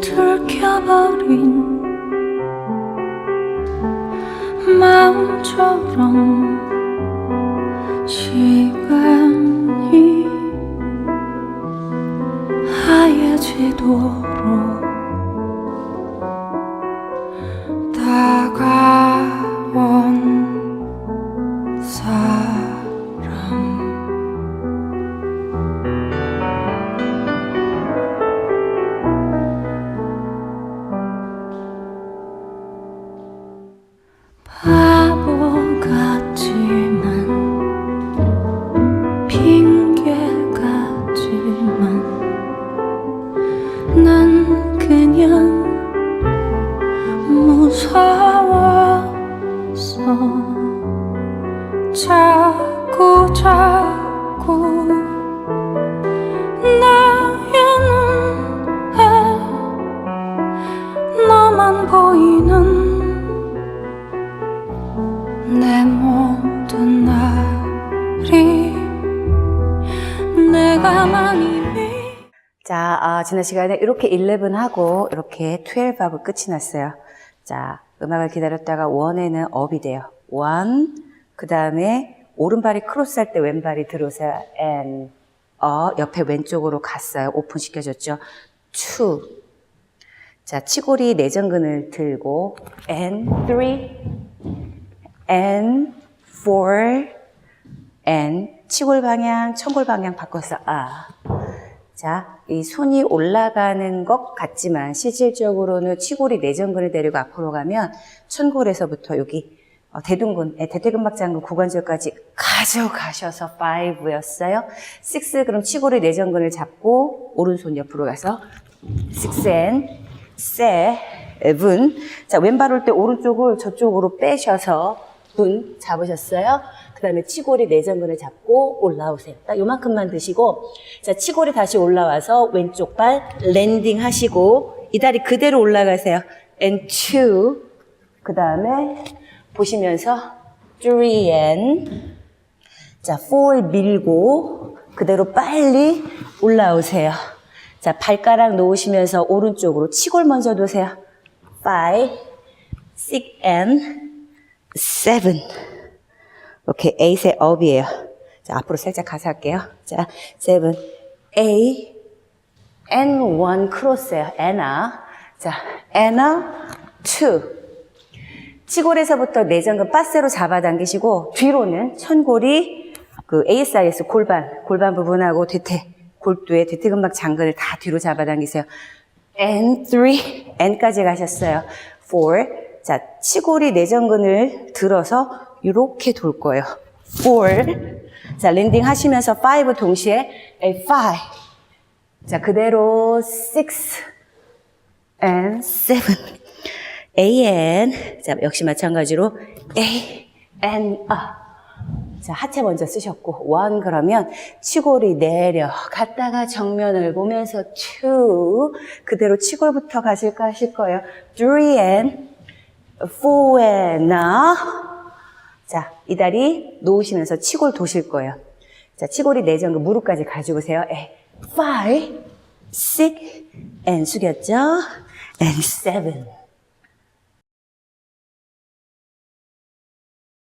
들켜버린 마음처럼 시간이 하얘지도록 다 자꾸 자꾸 나의 눈에 너만 보이는 내 모든 날이 내가 많이 미 자, 아, 지난 시간에 이렇게 11하고 이렇게 12하고 끝이 났어요. 자, 음악을 기다렸다가 1에는 업이 돼요. 1, 그 다음에 오른발이 크로스할 때 왼발이 들어오세요. and, 어, 옆에 왼쪽으로 갔어요. 오픈 시켜줬죠. 2. 자, 치골이 내전근을 들고 and 3, and 4, and 치골 방향, 천골 방향 바꿔서 아. 자, 이 손이 올라가는 것 같지만 실질적으로는 치골이 내전근을 데리고 앞으로 가면 천골에서부터 여기 어, 대둔근, 예, 대퇴근막장근 구관절까지 가져가셔서 5였어요. 6, 그럼 치골이 내전근을 잡고 오른손 옆으로 가서 6 and 7. 자, 왼발 올 때 오른쪽을 저쪽으로 빼셔서 분 잡으셨어요. 그 다음에 치골이 내전근을 잡고 올라오세요. 딱 요만큼만 드시고, 자, 치골이 다시 올라와서 왼쪽 발 랜딩 하시고, 이 다리 그대로 올라가세요. and two. 그 다음에 보시면서 durian 자, 4 밀고 그대로 빨리 올라오세요. 자, 발가락 놓으시면서 오른쪽으로 치골 먼저 놓으세요. 5, 6 and 7 오케이, 8의 업이에요. 자, 앞으로 살짝 가서 할게요. 자, 7, 8 and 1 크로스예요. anna 자, anna 2 시골에서부터 내장근 빠세로 잡아당기시고 뒤로는 천골이 그 ASIS 골반, 골반 부분하고 대퇴, 골두의 대퇴근막 장근을 다 뒤로 잡아당기세요. N3 N까지 가셨어요. 4. 자, 치골이 내전근을 들어서 이렇게 돌 거예요. 4. 자, 랜딩 하시면서 5 동시에 and 5. 자, 그대로 6 and 7. AN. 자, 역시 마찬가지로 A, N, 아. 자, 하체 먼저 쓰셨고, 원 그러면 치골이 내려갔다가 정면을 보면서 투 그대로 치골부터 가실까 하실 거예요. 3 and 4 and N, 자, 이 다리 놓으시면서 치골 도실 거예요. 자, 치골이 내전 그 무릎까지 가지고세요. 에, 5, 6 and 숙였죠? and 7.